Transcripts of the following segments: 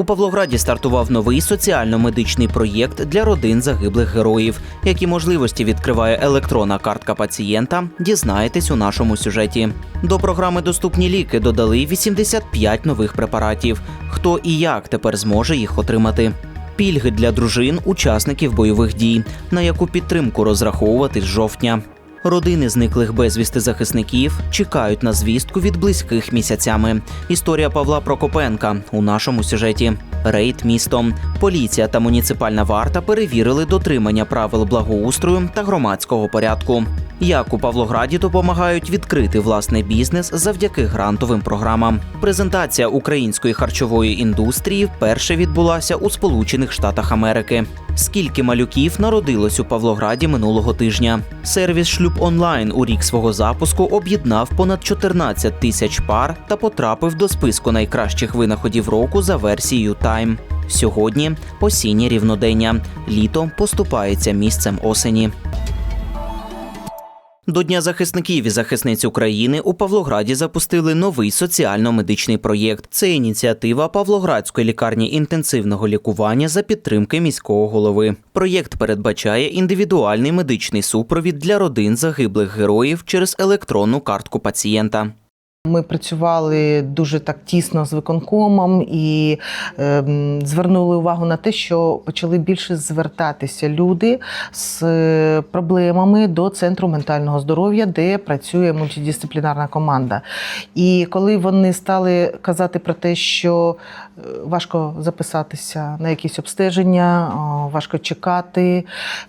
У Павлограді стартував новий соціально-медичний проєкт для родин загиблих героїв. Які можливості відкриває електронна картка пацієнта, дізнаєтесь у нашому сюжеті. До програми Доступні ліки додали 85 нових препаратів. Хто і як тепер зможе їх отримати? Пільги для дружин учасників бойових дій, на яку підтримку розраховувати з жовтня. Родини зниклих безвісти захисників чекають на звістку від близьких місяцями. Історія Павла Прокопенка у нашому сюжеті. Рейд містом. Поліція та муніципальна варта перевірили дотримання правил благоустрою та громадського порядку. Як у Павлограді допомагають відкрити власний бізнес завдяки грантовим програмам. Презентація української харчової індустрії вперше відбулася у Сполучених Штатах Америки. Скільки малюків народилось у Павлограді минулого тижня? Сервіс шлюб онлайн у рік свого запуску об'єднав понад 14 тисяч пар та потрапив до списку найкращих винаходів року за версією Time. Сьогодні осіннє рівнодення. Літо поступається місцем осені. До Дня захисників і захисниць України у Павлограді запустили новий соціально-медичний проєкт. Це ініціатива Павлоградської лікарні інтенсивного лікування за підтримки міського голови. Проєкт передбачає індивідуальний медичний супровід для родин загиблих героїв через електронну картку пацієнта. Ми працювали дуже так тісно з виконкомом і е, звернули увагу на те, що почали більше звертатися люди з е, проблемами до центру ментального здоров'я, де працює мультидисциплінарна команда. І коли вони стали казати про те, що важко записатися на якісь обстеження, важко чекати,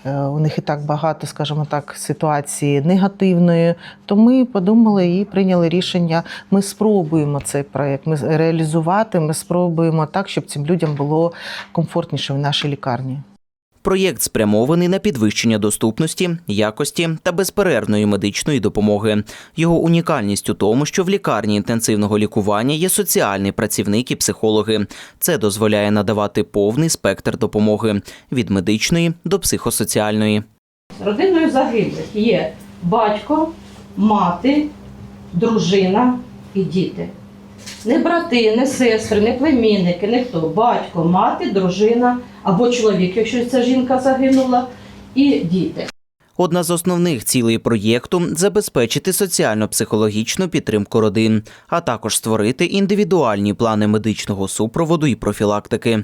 е, у них і так багато, скажімо так, ситуації негативної, то ми подумали і прийняли рішення. Ми спробуємо цей проект ми реалізувати. Ми спробуємо так, щоб цим людям було комфортніше в нашій лікарні. Проєкт спрямований на підвищення доступності, якості та безперервної медичної допомоги. Його унікальність у тому, що в лікарні інтенсивного лікування є соціальний працівник і психологи. Це дозволяє надавати повний спектр допомоги від медичної до психосоціальної. Родиною загиблих є батько, мати, дружина і діти. Не брати, не сестри, не племінники, не хто. Батько, мати, дружина або чоловік, якщо ця жінка загинула, і діти. Одна з основних цілей проєкту забезпечити соціально-психологічну підтримку родин, а також створити індивідуальні плани медичного супроводу і профілактики.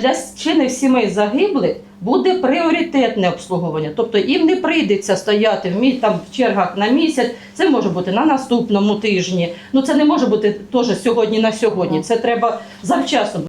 Для членів сімей загиблих буде пріоритетне обслуговування, тобто їм не прийдеться стояти в мі- там в чергах на місяць. Це може бути на наступному тижні. Ну це не може бути теж сьогодні на сьогодні. Це треба завчасно.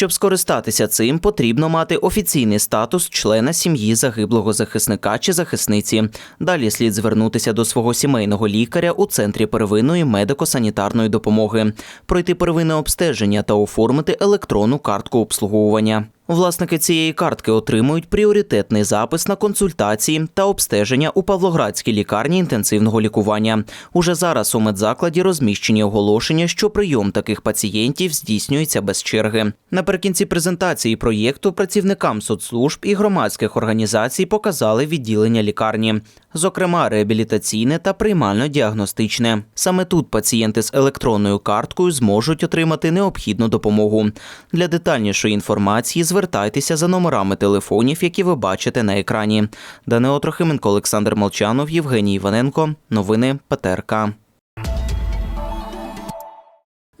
Щоб скористатися цим, потрібно мати офіційний статус члена сім'ї загиблого захисника чи захисниці. Далі слід звернутися до свого сімейного лікаря у центрі первинної медико-санітарної допомоги, пройти первинне обстеження та оформити електронну картку обслуговування. Власники цієї картки отримують пріоритетний запис на консультації та обстеження у Павлоградській лікарні інтенсивного лікування. Уже зараз у медзакладі розміщені оголошення, що прийом таких пацієнтів здійснюється без черги. Наприкінці презентації проєкту працівникам соцслужб і громадських організацій показали відділення лікарні, зокрема реабілітаційне та приймально-діагностичне. Саме тут пацієнти з електронною карткою зможуть отримати необхідну допомогу. Для детальнішої інформації звертайтеся за номерами телефонів, які ви бачите на екрані. Данило Трохименко, Олександр Молчанов, Євгеній Іваненко. Новини ПТРК.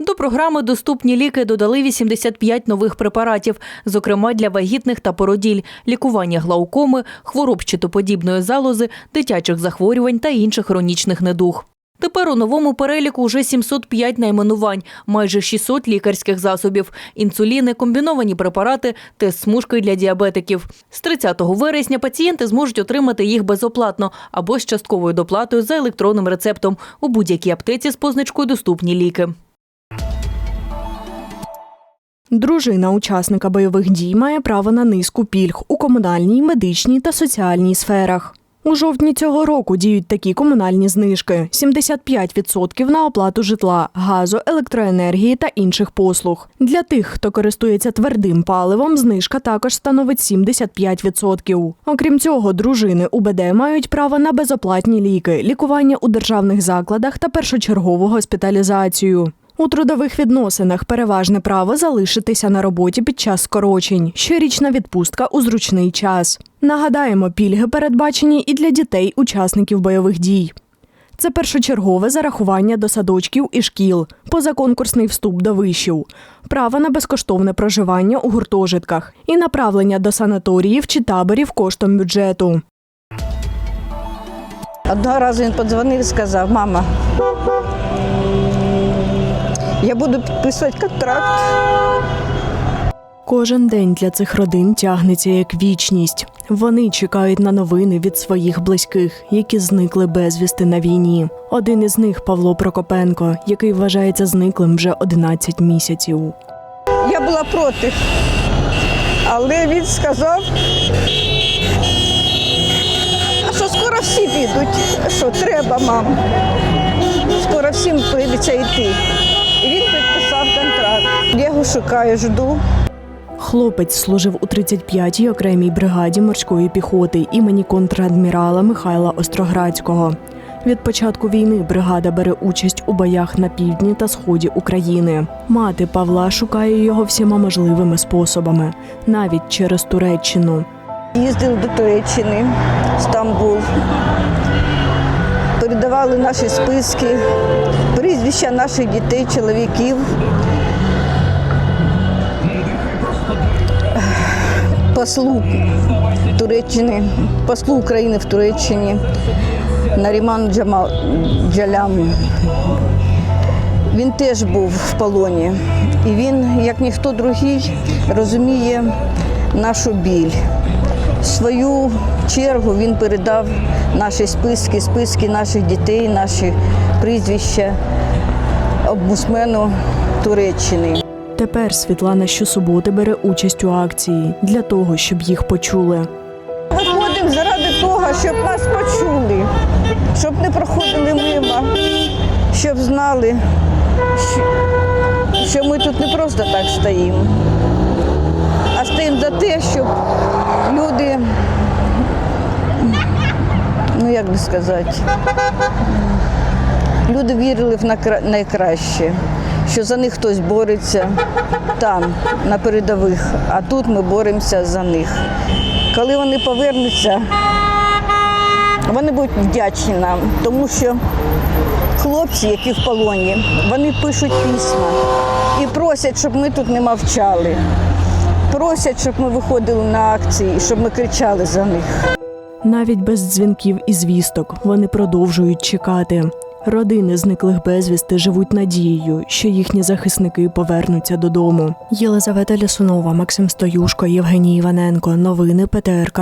До програми Доступні ліки додали 85 нових препаратів, зокрема для вагітних та породіль, лікування глаукоми, хвороб щитоподібної залози, дитячих захворювань та інших хронічних недуг. Тепер у новому переліку вже 705 найменувань, майже 600 лікарських засобів, інсуліни, комбіновані препарати, тест-смужки для діабетиків. З 30 вересня пацієнти зможуть отримати їх безоплатно або з частковою доплатою за електронним рецептом у будь-якій аптеці з позначкою Доступні ліки. Дружина учасника бойових дій має право на низку пільг у комунальній, медичній та соціальній сферах. У жовтні цього року діють такі комунальні знижки: 75% на оплату житла, газу, електроенергії та інших послуг. Для тих, хто користується твердим паливом, знижка також становить 75%. Окрім цього, дружини УБД мають право на безоплатні ліки, лікування у державних закладах та першочергову госпіталізацію. У трудових відносинах переважне право залишитися на роботі під час скорочень, щорічна відпустка у зручний час. Нагадаємо, пільги передбачені і для дітей учасників бойових дій. Це першочергове зарахування до садочків і шкіл, позаконкурсний вступ до вишів, право на безкоштовне проживання у гуртожитках і направлення до санаторіїв чи таборів коштом бюджету. Одного разу він подзвонив і сказав, мама, я буду підписувати контракт. Кожен день для цих родин тягнеться як вічність. Вони чекають на новини від своїх близьких, які зникли безвісти на війні. Один із них Павло Прокопенко, який вважається зниклим вже 11 місяців. Я була проти. Але він сказав, що скоро всі підуть. Що треба, мам? Скоро всім прийдеться йти. Його шукаю, жду. Хлопець служив у 35-й окремій бригаді морської піхоти імені контрадмірала Михайла Остроградського. Від початку війни бригада бере участь у боях на півдні та сході України. Мати Павла шукає його всіма можливими способами, навіть через Туреччину. Їздили до Туреччини, Стамбул. Передавали наші списки, прізвища наших дітей, чоловіків. Послу Туреччини, послу України в Туреччині Наріман Джамал Джалям. Він теж був в полоні. І він, як ніхто другий, розуміє нашу біль. Свою чергу він передав наші списки, списки наших дітей, наші прізвища обмусмену Туреччини. Тепер Світлана щосуботи бере участь у акції для того, щоб їх почули. Виходимо заради того, щоб нас почули, щоб не проходили мимо, щоб знали, що, що ми тут не просто так стоїмо, а стоїмо за те, щоб люди, ну як би сказати, люди вірили в найкраще, що за них хтось бореться там, на передових, а тут ми боремося за них. Коли вони повернуться, вони будуть вдячні нам, тому що хлопці, які в полоні, вони пишуть письма і просять, щоб ми тут не мовчали. Просять, щоб ми виходили на акції, щоб ми кричали за них. Навіть без дзвінків і звісток вони продовжують чекати. Родини зниклих безвісти живуть надією, що їхні захисники повернуться додому. Єлизавета Лясунова, Максим Стоюшко, Євгеній Іваненко. Новини ПТРК.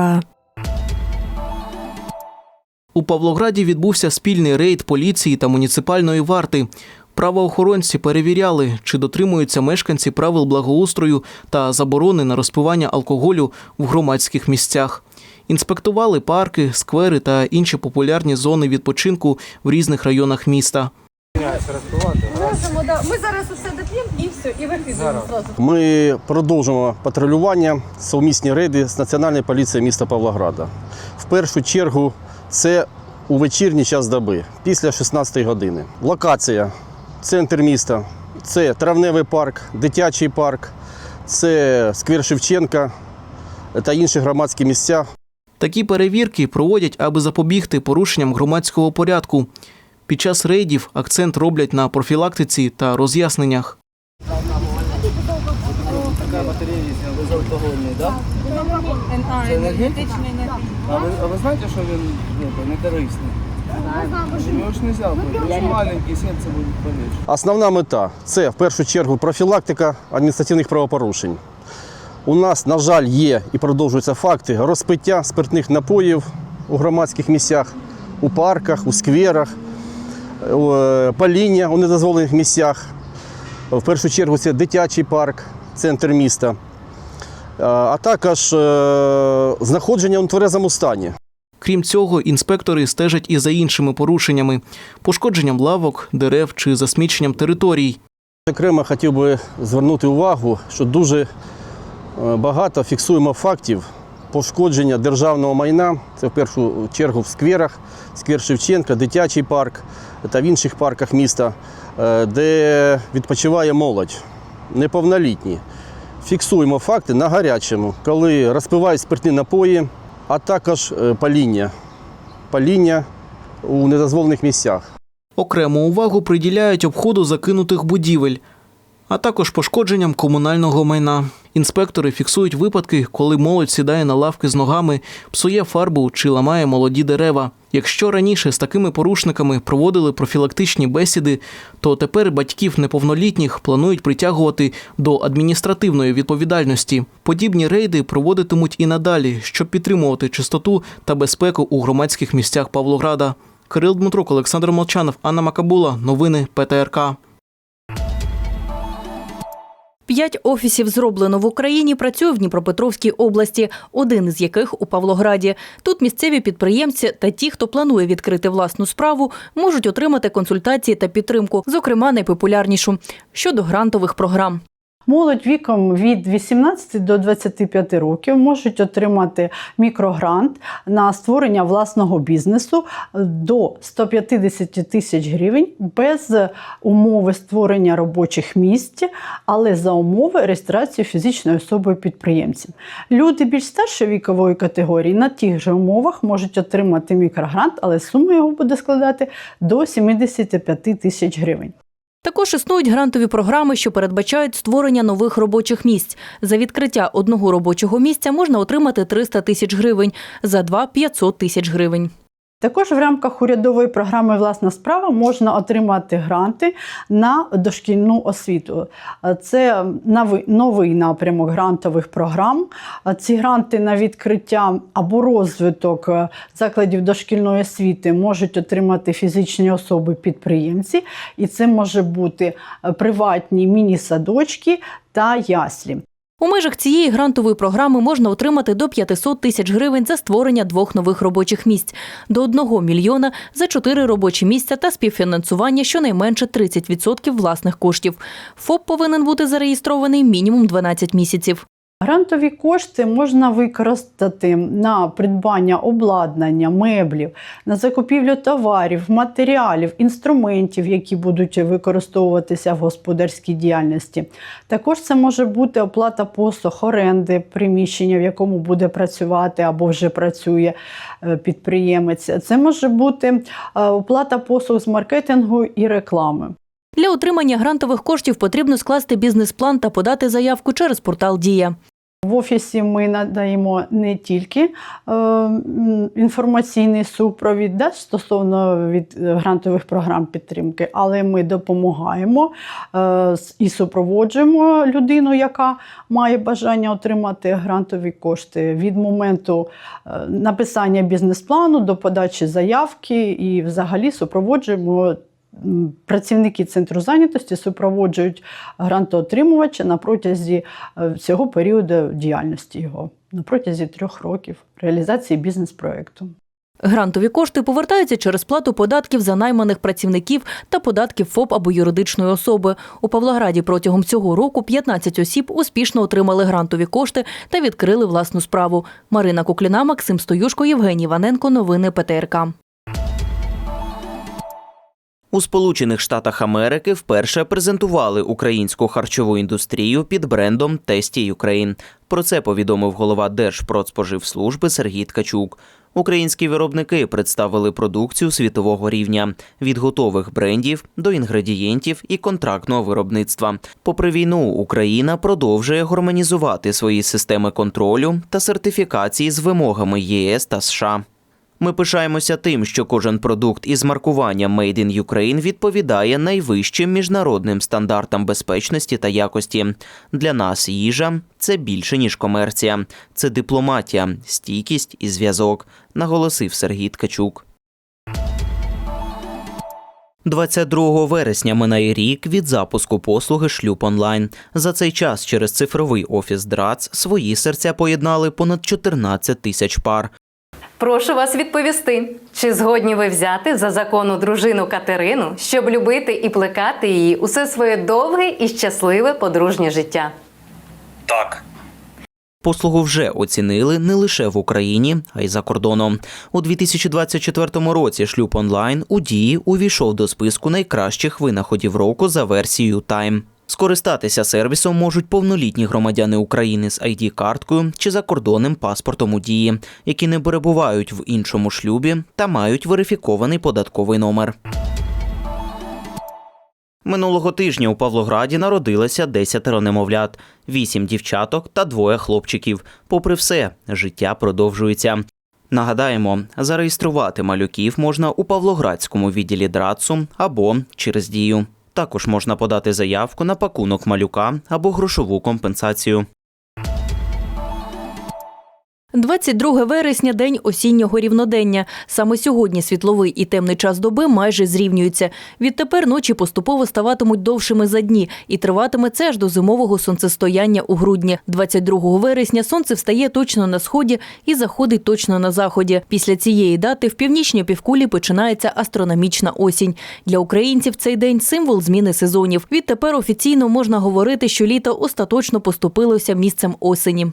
У Павлограді відбувся спільний рейд поліції та муніципальної варти. Правоохоронці перевіряли, чи дотримуються мешканці правил благоустрою та заборони на розпивання алкоголю в громадських місцях. Інспектували парки, сквери та інші популярні зони відпочинку в різних районах міста. Можемо, да. Ми зараз усе доп'ємо і все, і вихідемо зразу. Ми продовжимо патрулювання совмісні рейди з Національної поліції міста Павлограда. В першу чергу це у вечірній час доби, після 16 години. Локація центр міста, це травневий парк, дитячий парк, це сквер Шевченка та інші громадські місця. Такі перевірки проводять, аби запобігти порушенням громадського порядку. Під час рейдів акцент роблять на профілактиці та роз'ясненнях. Енергетичний не А ви, а ви знаєте, що він ну, не корисний? Основна мета це в першу чергу профілактика адміністративних правопорушень. У нас, на жаль, є і продовжуються факти розпиття спиртних напоїв у громадських місцях, у парках, у скверах, е, паління у недозволених місцях. В першу чергу це дитячий парк, центр міста, а також е, знаходження у тверезому стані. Крім цього, інспектори стежать і за іншими порушеннями пошкодженням лавок, дерев чи засміченням територій. Окремо хотів би звернути увагу, що дуже багато фіксуємо фактів пошкодження державного майна. Це в першу чергу в скверах, сквер Шевченка, дитячий парк та в інших парках міста, е, де відпочиває молодь, неповнолітні. Фіксуємо факти на гарячому, коли розпивають спиртні напої, а також е, паління. Паління у недозволених місцях. Окрему увагу приділяють обходу закинутих будівель, а також пошкодженням комунального майна. Інспектори фіксують випадки, коли молодь сідає на лавки з ногами, псує фарбу чи ламає молоді дерева. Якщо раніше з такими порушниками проводили профілактичні бесіди, то тепер батьків неповнолітніх планують притягувати до адміністративної відповідальності. Подібні рейди проводитимуть і надалі, щоб підтримувати чистоту та безпеку у громадських місцях Павлограда. Кирил Дмитрук, Олександр Молчанов, Анна Макабула. Новини ПТРК. П'ять офісів зроблено в Україні працює в Дніпропетровській області, один з яких у Павлограді. Тут місцеві підприємці та ті, хто планує відкрити власну справу, можуть отримати консультації та підтримку, зокрема найпопулярнішу щодо грантових програм. Молодь віком від 18 до 25 років можуть отримати мікрогрант на створення власного бізнесу до 150 тисяч гривень без умови створення робочих місць, але за умови реєстрації фізичної особи підприємцем. Люди більш старшої вікової категорії на тих же умовах можуть отримати мікрогрант, але сума його буде складати до 75 тисяч гривень. Також існують грантові програми, що передбачають створення нових робочих місць. За відкриття одного робочого місця можна отримати 300 тисяч гривень, за два – 500 тисяч гривень. Також в рамках урядової програми Власна справа можна отримати гранти на дошкільну освіту. Це новий- напрямок грантових програм. Ці гранти на відкриття або розвиток е, закладів дошкільної освіти можуть отримати фізичні особи-підприємці, і це може бути е, приватні міні-садочки та яслі. У межах цієї грантової програми можна отримати до 500 тисяч гривень за створення двох нових робочих місць, до 1 мільйона за чотири робочі місця та співфінансування щонайменше 30% власних коштів. ФОП повинен бути зареєстрований мінімум 12 місяців. Грантові кошти можна використати на придбання обладнання, меблів, на закупівлю товарів, матеріалів, інструментів, які будуть використовуватися в господарській діяльності. Також це може бути оплата послуг, оренди приміщення, в якому буде працювати або вже працює е, підприємець. Це може бути е, оплата послуг з маркетингу і реклами. Для отримання грантових коштів потрібно скласти бізнес-план та подати заявку через портал Дія. В офісі ми надаємо не тільки е, інформаційний супровід да, стосовно від е, грантових програм підтримки, але ми допомагаємо е, і супроводжуємо людину, яка має бажання отримати грантові кошти від моменту написання бізнес-плану до подачі заявки і взагалі супроводжуємо. Працівники центру зайнятості супроводжують грантоотримувача на протязі е, всього періоду діяльності його, на протязі трьох років реалізації бізнес-проєкту. Грантові кошти повертаються через плату податків за найманих працівників та податків ФОП або юридичної особи. У Павлограді протягом цього року 15 осіб успішно отримали грантові кошти та відкрили власну справу. Марина Кукліна, Максим Стоюшко, Євгеній Ваненко. Новини ПТРК. У Сполучених Штатах Америки вперше презентували українську харчову індустрію під брендом Тесті Ukraine. Про це повідомив голова Держпродспоживслужби Сергій Ткачук. Українські виробники представили продукцію світового рівня від готових брендів до інгредієнтів і контрактного виробництва. Попри війну, Україна продовжує гармонізувати свої системи контролю та сертифікації з вимогами ЄС та США. Ми пишаємося тим, що кожен продукт із маркуванням Made in Ukraine відповідає найвищим міжнародним стандартам безпечності та якості. Для нас їжа це більше ніж комерція, це дипломатія, стійкість і зв'язок, наголосив Сергій Ткачук. 22 вересня минає рік від запуску послуги шлюб онлайн. За цей час через цифровий офіс ДРАЦ свої серця поєднали понад 14 тисяч пар. Прошу вас відповісти, чи згодні ви взяти за закону дружину Катерину, щоб любити і плекати її усе своє довге і щасливе подружнє життя? Так. Послугу вже оцінили не лише в Україні, а й за кордоном. У 2024 році шлюб онлайн у дії увійшов до списку найкращих винаходів року за версією Time. Скористатися сервісом можуть повнолітні громадяни України з id карткою чи закордонним паспортом у дії, які не перебувають в іншому шлюбі та мають верифікований податковий номер. Минулого тижня у Павлограді народилося 10 немовлят, 8 дівчаток та двоє хлопчиків. Попри все, життя продовжується. Нагадаємо, зареєструвати малюків можна у Павлоградському відділі ДРАЦу або через дію. Також можна подати заявку на пакунок малюка або грошову компенсацію. 22 вересня день осіннього рівнодення. Саме сьогодні світловий і темний час доби майже зрівнюються. Відтепер ночі поступово ставатимуть довшими за дні, і триватиме це аж до зимового сонцестояння у грудні. 22 вересня сонце встає точно на сході і заходить точно на заході. Після цієї дати в північній півкулі починається астрономічна осінь. Для українців цей день символ зміни сезонів. Відтепер офіційно можна говорити, що літо остаточно поступилося місцем осені.